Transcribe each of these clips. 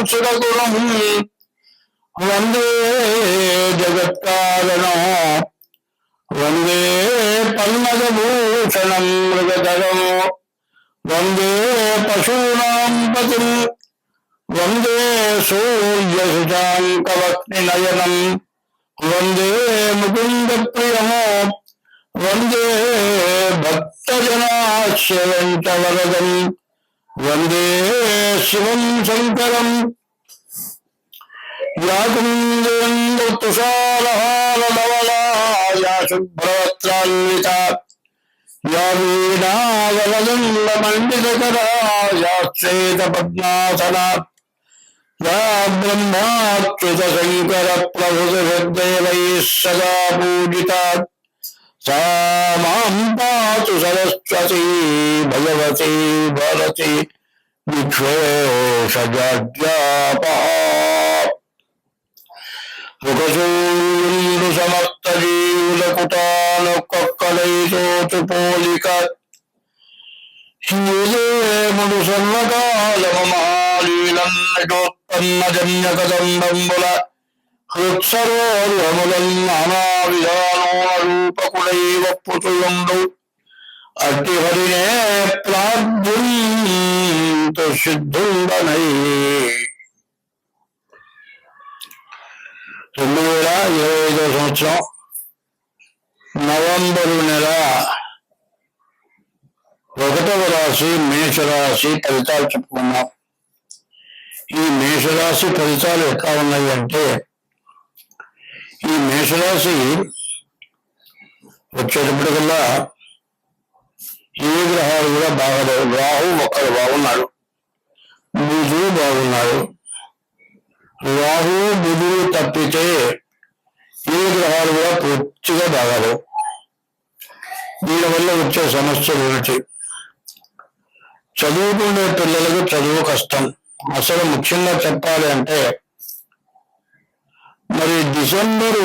వందే ఉమాపతిం సురగురం వందే జగత్కారణం. వందే పల్మజభూషణం మృగధరం. వందే పశూనాం పతిం వందే సూర్యశుశాంకవక్నినయనం వందే ముకుంద ప్రియమో వందే భక్తజనాశ్రయంచ వరదం. వందే శివం వ్యాకుందేంద్రుతుషారహారధవలాయా శుభ్రవత్రాన్విత యా వీణావలందమండితకరాయాశ్చేత పద్మాసనా యా బ్రహ్మాచ్యుత శంకర ప్రభుదేవై సదా పూజిత సా మాం పాతు సరస్వతీ భగవతీ భరతి. విక్షోష జాడ్యాపహా ముఖశూరుండు సమస్త జీవులకుటాను కొక్కలైతోచు పోలిక శ్రీదేముడు సర్వకాలమ మహాలీలన్నటోత్పన్న జన్య కదంబంబుల హృత్సరోర్వములన్ నానా విధానోన రూపకుడై పుతులుండు అట్టి హరినే ప్రార్థుంతు సిద్ధుండనై రెండు వేల ఇరవై ఐదో సంవత్సరం నవంబరు నెల ఒకటవ రాశి మేషరాశి ఫలితాలు చెప్పుకున్నాం ఈ మేషరాశి ఫలితాలు ఎట్లా ఉన్నాయి అంటే ఈ మేషరాశి వచ్చేటప్పటికల్లా ఏ గ్రహాలు కూడా బాగా రాహు ఒక్కడు బాగున్నాడు బుధుడు బాగున్నాడు రాహువు బుధుడు తప్పితే ఈ గ్రహాలు కూడా పూర్తిగా బాగాలేవు. దీనివల్ల వచ్చే సమస్యలు ఏమిటి? చదువుకునే పిల్లలకు చదువు కష్టం. అసలు ముఖ్యంగా చెప్పాలి అంటే మరి డిసెంబరు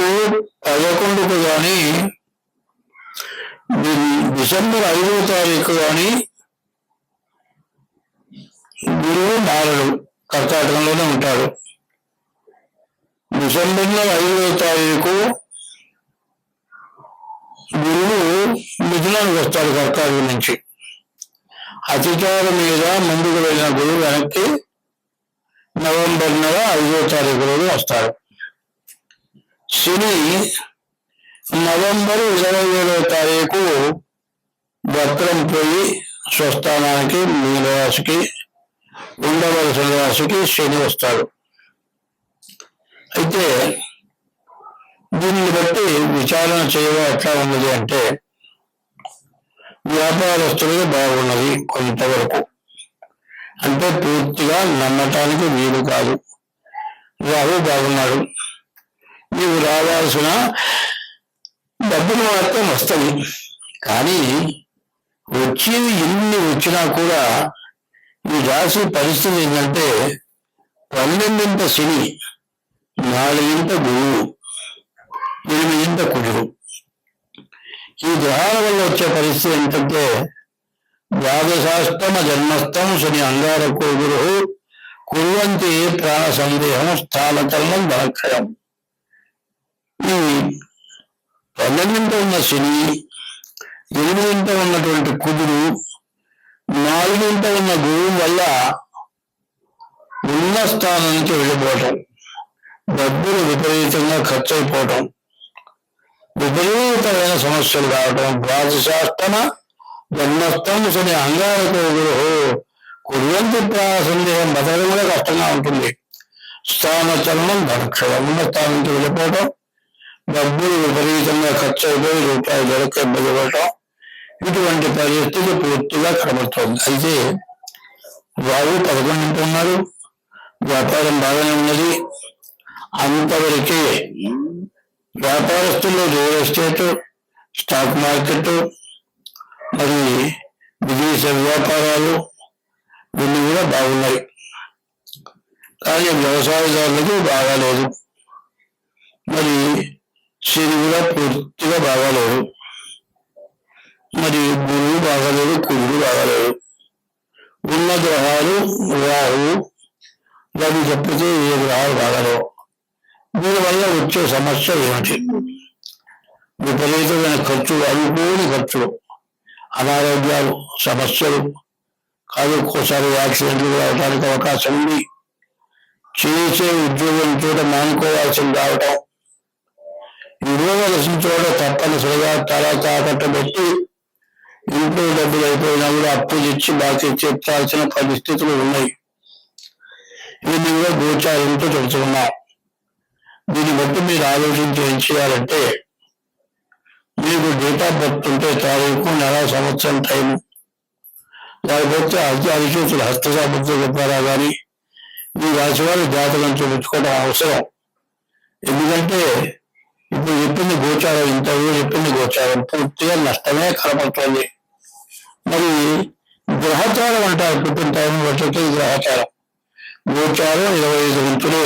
పదకొండుకు కానీ డిసెంబర్ ఐదో తారీఖు కానీ గురువు మారడు. కర్కాటకంలోనే ఉంటాడు. డిసెంబర్లో ఐదవ తారీఖు గురువు మిథునానికి వస్తాడు కర్కాటకం నుంచి. అతిచారం మీద ముందుకు వెళ్ళిన గురువు వెనక్కి నవంబర్ నెల ఐదో తారీఖు రోజు వస్తాడు. శని నవంబర్ ఇరవై ఏడవ తారీఖు వక్రం పోయి స్వస్థానానికి మీనరాశికి ఉండవలసిన రాశికి శని వస్తాడు. అయితే దీన్ని బట్టి విచారణ చేయడం ఎట్లా ఉన్నది అంటే వ్యాపారస్తులకు బాగున్నది కొంతవరకు. అంటే పూర్తిగా నమ్మటానికి వీలు కాదు. రాహు బాగున్నాడు. నీవు రావాల్సిన డబ్బులు మాత్రం వస్తుంది కానీ వచ్చేవి ఎన్ని వచ్చినా కూడా ఈ రాశి పరిస్థితి ఏంటంటే పన్నెండింత శని నాలుగింత గురువు ఎనిమిదింత కుజుడు ఈ గ్రహాల వల్ల వచ్చే పరిస్థితి ఏంటంటే ద్వాదశాష్టమ జన్మస్థం శని అంగారకో గురు కురువంతి ప్రాణ సందేహం స్థానకరణం బలక్షయం ఈ పన్నెండింట ఉన్న శని ఎనిమిదింట ఉన్నటువంటి కుదురు నాలుగింట ఉన్న గురువు వల్ల ఉన్న స్థానానికి వెళ్ళిపోవటం. డబ్బులు విపరీతంగా ఖర్చు అయిపోవటం విపరీతమైన సమస్యలు రావటం. ద్వాదశాష్టమ జన్మస్థం శని అంగారకో గురు కుర్వంతి సందేహం బతకడం కూడా కష్టంగా ఉంటుంది. స్థాన చలనం ధనక్షయం ఉన్న వెళ్ళిపోవటం. డబ్బులు విపరీతంగా ఖర్చు అయిపోయి రూపాయలు దొరక ఇబ్బంది పడటం ఇటువంటి పరిస్థితి పూర్తిగా కనబడుతోంది. అయితే వారు పదకొండు ఉన్నారు వ్యాపారం బాగానే ఉన్నది. అంతవరకే వ్యాపారస్తులు రియల్ ఎస్టేట్ స్టాక్ మార్కెట్ మరి విదేశ వ్యాపారాలు వీళ్ళు కూడా బాగున్నాయి. కానీ వ్యవసాయదారులకు బాగాలేదు. మరి చెరువు కూడా పూర్తిగా బాగాలేదు. మరి గురువు బాగాలేదు కురుడు బాగాలేదు. ఉన్న గ్రహాలు రాహు రవి తప్పితే ఏ గ్రహాలు బాగాలేవు. దీనివల్ల వచ్చే సమస్య ఏమిటి? విపరీతమైన ఖర్చులు అనుకోని ఖర్చులు అనారోగ్యాలు సమస్యలు. కాదు ఒక్కోసారి యాక్సిడెంట్లు రావడానికి అవకాశం ఉంది. చేసే ఉద్యోగం చోట మానుకోవాల్సింది రావటం. ఇవ్వవలసిన చోట తప్పనిసరిగా తల తాకట్టు పెట్టి ఇంట్లో డబ్బులు అయిపోయినా కూడా అప్పు తెచ్చి బాకీ తీర్చాల్సిన పరిస్థితులు ఉన్నాయి. ఈ కూడా గోచారంతో చెబుతున్నాం దీన్ని బట్టి మీరు ఆలోచించి ఏం చేయాలంటే మీకు డేట్ ఆఫ్ బర్త్ ఉంటే తారీఖు నెల సంవత్సరం టైం లేకపోతే అతి అరిచేతులు హస్త సామర్థ్యం కానీ మీ రాశి వారి జాతకం చూపించుకోవడం అవసరం. ఎందుకంటే ఇప్పుడు చెప్పింది గోచారం ఇంటర్వ్యూ చెప్పింది గోచారం. పూర్తిగా నష్టమే కనపడుతుంది. మరి గ్రహచారం అంటారు పుట్టిన టైం వచ్చేది గ్రహచారం. గోచారం ఇరవై ఐదు వంతులే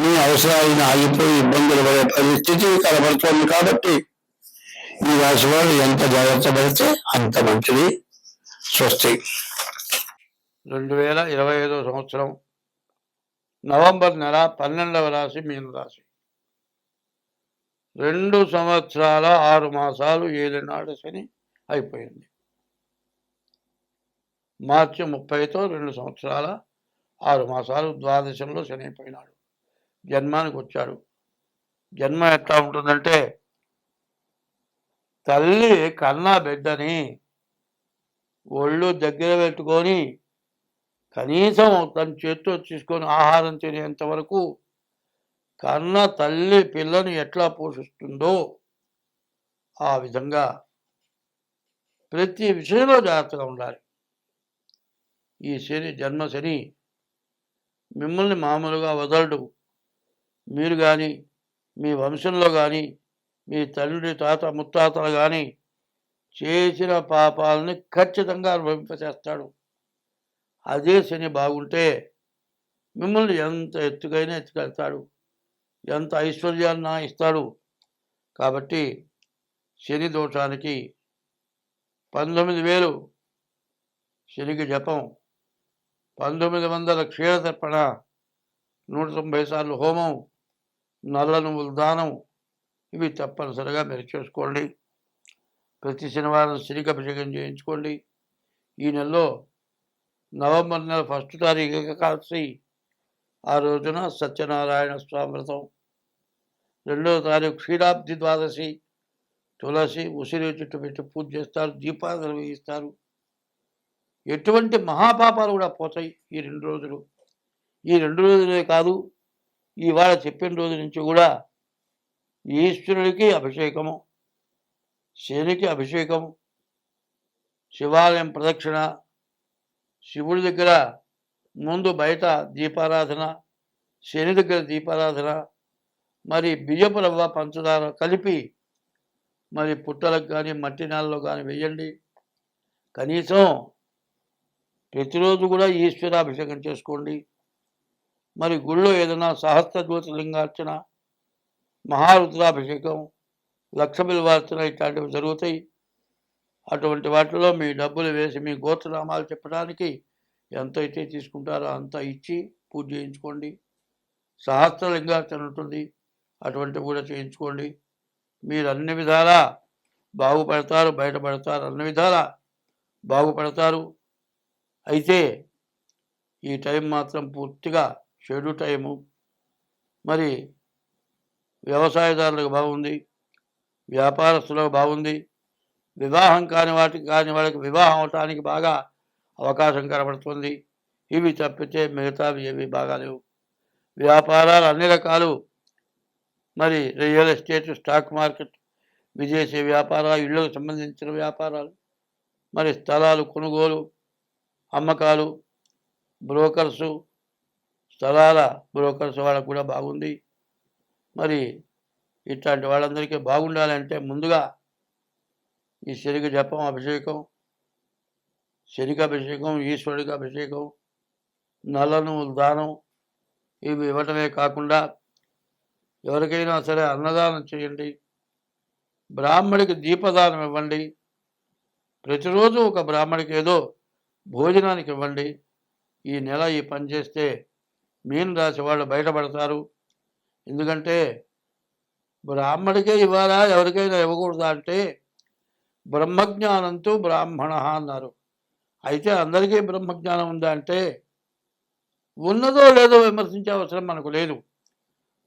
మీ అవసరాలను ఆగిపోయి ఇబ్బందులు పడే పరిస్థితి కనబడుతోంది కాబట్టి ఈ రాశి వాళ్ళు ఎంత జాగ్రత్త పడితే అంత మంచిది. స్వస్తి. రెండు వేల ఇరవై ఐదో సంవత్సరం నవంబర్ నెల పన్నెండవ రాశి మీన రాశి. రెండు సంవత్సరాల ఆరు మాసాలు ఏలినాడు శని అయిపోయింది. మార్చి ముప్పైతో రెండు సంవత్సరాల ఆరు మాసాలు ద్వాదశంలో శని అయిపోయినాడు. జన్మానికి వచ్చాడు. జన్మ ఎట్లా ఉంటుందంటే తల్లి కన్నా బిడ్డని ఒళ్ళు దగ్గర పెట్టుకొని కనీసం తన చేత్తో తీసుకొని ఆహారం తినేంత వరకు కన్న తల్లి పిల్లను ఎట్లా పోషిస్తుందో ఆ విధంగా ప్రతి విషయంలో జాగ్రత్తగా ఉండాలి. ఈ శని జన్మ శని మిమ్మల్ని మామూలుగా వదలడు. మీరు కానీ మీ వంశంలో కానీ మీ తండ్రి తాత ముత్తాతలు కానీ చేసిన పాపాలని ఖచ్చితంగా అనుభవింపచేస్తాడు. అదే శని బాగుంటే మిమ్మల్ని ఎంత ఎత్తుకైనా ఎత్తుకెళ్తాడు. ఎంత ఐశ్వర్యాన్ని ఇస్తాడు. కాబట్టి శని దోషానికి పంతొమ్మిది వేలు శనికి జపం పంతొమ్మిది వందల క్షీరతర్పణ నూట తొంభై సార్లు హోమం నల్ల నువ్వుల దానం ఇవి తప్పనిసరిగా మీరు చేసుకోండి. ప్రతి శనివారం శనికి చేయించుకోండి. ఈ నెలలో నవంబర్ నెల ఫస్ట్ తారీఖు కాల్సి ఆ రోజున సత్యనారాయణ స్వామృతం. రెండవ తారీఖు క్షీరాబ్ది ద్వాదశి. తులసి ఉసిరి చుట్టూ పెట్టి పూజ చేస్తారు దీపాలు వేయిస్తారు ఎటువంటి మహాపాపాలు కూడా పోతాయి ఈ రెండు రోజులు. ఈ రెండు రోజులే కాదు ఇవాళ చెప్పిన రోజు నుంచి కూడా ఈశ్వరుడికి అభిషేకము శనికి అభిషేకం శివాలయం ప్రదక్షిణ శివుడి దగ్గర ముందు బయట దీపారాధన శని దగ్గర దీపారాధన మరి బియ్యపు రవ్వ పంచదార కలిపి మరి పుట్టలకు కానీ మట్టి నేలలో కానీ వేయండి. కనీసం ప్రతిరోజు కూడా ఈశ్వరాభిషేకం చేసుకోండి. మరి గుళ్ళో ఏదైనా సహస్ర జ్యోతిలింగార్చన మహారుద్రాభిషేకం లక్ష ఇట్లాంటివి జరుగుతాయి. అటువంటి వాటిలో మీ డబ్బులు వేసి మీ గోత్రనామాలు చెప్పడానికి ఎంత అయితే తీసుకుంటారో అంత ఇచ్చి పూజ చేయించుకోండి. సహస్రలింగార్చన ఉంటుంది. అటువంటివి కూడా చేయించుకోండి. మీరు అన్ని విధాలా బాగుపడతారు బయటపడతారు అన్ని విధాలా బాగుపడతారు. అయితే ఈ టైం మాత్రం పూర్తిగా షెడ్యూ టైము. మరి వ్యవసాయదారులకు బాగుంది వ్యాపారస్తులకు బాగుంది వివాహం కాని వాటికి కాని వాళ్ళకి వివాహం అవటానికి బాగా అవకాశం కనబడుతుంది. ఇవి తప్పితే మిగతావి ఏవి బాగాలేవు వ్యాపారాలు అన్ని రకాలు. మరి రియల్ ఎస్టేట్ స్టాక్ మార్కెట్ విదేశీ వ్యాపారాలు ఇళ్ళకు సంబంధించిన వ్యాపారాలు మరి స్థలాలు కొనుగోలు అమ్మకాలు బ్రోకర్సు స్థలాల బ్రోకర్స్ వాళ్ళకు కూడా బాగుంది. మరి ఇట్లాంటి వాళ్ళందరికీ బాగుండాలంటే ముందుగా ఈ శనికి జపం అభిషేకం శనికి అభిషేకం ఈశ్వరుడికి అభిషేకం నల్లను దానం ఇవి ఇవ్వటమే కాకుండా ఎవరికైనా సరే అన్నదానం చేయండి. బ్రాహ్మడికి దీపదానం ఇవ్వండి. ప్రతిరోజు ఒక బ్రాహ్మడికి ఏదో భోజనానికి ఇవ్వండి. ఈ నెల ఈ పని చేస్తే మీన రాశి వాళ్ళు బయటపడతారు. ఎందుకంటే బ్రాహ్మడికే ఇవ్వాలా ఎవరికైనా ఇవ్వకూడదా అంటే బ్రహ్మజ్ఞానంతో బ్రాహ్మణ అన్నారు. అయితే అందరికీ బ్రహ్మజ్ఞానం ఉందా అంటే ఉన్నదో లేదో విమర్శించే అవసరం మనకు లేదు.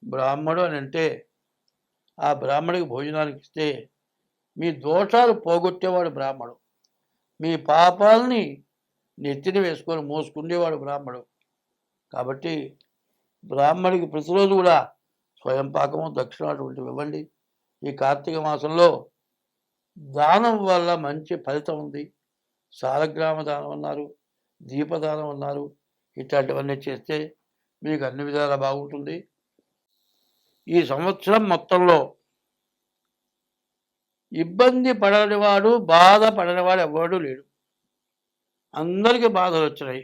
బ్రాహ్మడు అని అంటే ఆ బ్రాహ్మడికి భోజనానికి ఇస్తే మీ దోషాలు పోగొట్టేవాడు బ్రాహ్మడు. మీ పాపాలని నెత్తిన వేసుకొని మోసుకునేవాడు బ్రాహ్మడు. కాబట్టి బ్రాహ్మడికి ప్రతిరోజు కూడా స్వయం పాకము దక్షిణ అటువంటివి ఇవ్వండి. ఈ కార్తీక మాసంలో దానం వల్ల మంచి ఫలితం ఉంది. సాలగ్రామ దానం అన్నారు దీపదానం అన్నారు ఇట్లాంటివన్నీ చేస్తే మీకు అన్ని విధాలా బాగుంటుంది. ఈ సంవత్సరం మొత్తంలో ఇబ్బంది పడనివాడు బాధ పడనివాడు ఎవడు లేడు. అందరికీ బాధలు వచ్చినాయి.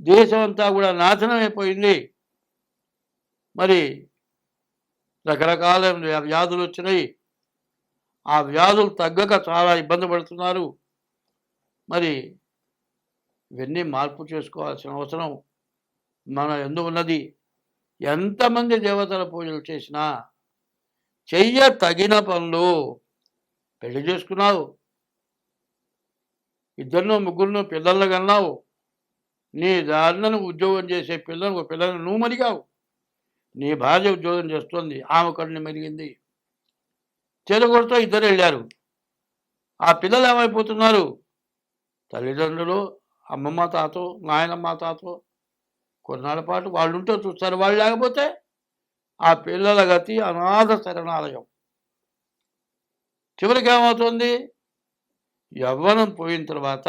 దేశం అంతా కూడా నాశనం అయిపోయింది మరి రకరకాల వ్యాధులు వచ్చినాయి. ఆ వ్యాధులు తగ్గక చాలా ఇబ్బంది పడుతున్నారు. మరి ఇవన్నీ మార్పు చేసుకోవాల్సిన అవసరం మన ఎందు ఉన్నది. ఎంతమంది దేవతల పూజలు చేసినా చెయ్య తగిన పనులు పెళ్ళి చేసుకున్నావు. ఇద్దరినో ముగ్గురినో పిల్లలు కన్నావు. నీ దారిన ఉద్యోగం చేసే పిల్లలు పిల్లలు నువ్వు మరిగావు. నీ భార్య ఉద్యోగం చేస్తుంది ఆమె కన్ను మెరిగింది. చెరుగొడుతో ఇద్దరు వెళ్ళారు. ఆ పిల్లలు ఏమైపోతున్నారు? తల్లిదండ్రులు అమ్మమ్మ తాతో నాయనమ్మ తాతో కొన్నాళ్ళ పాటు వాళ్ళు ఉంటే చూస్తారు. వాళ్ళు లేకపోతే ఆ పిల్లల గతి అనాథ శరణాలయం. చివరికి ఏమవుతుంది? యవ్వనం పోయిన తర్వాత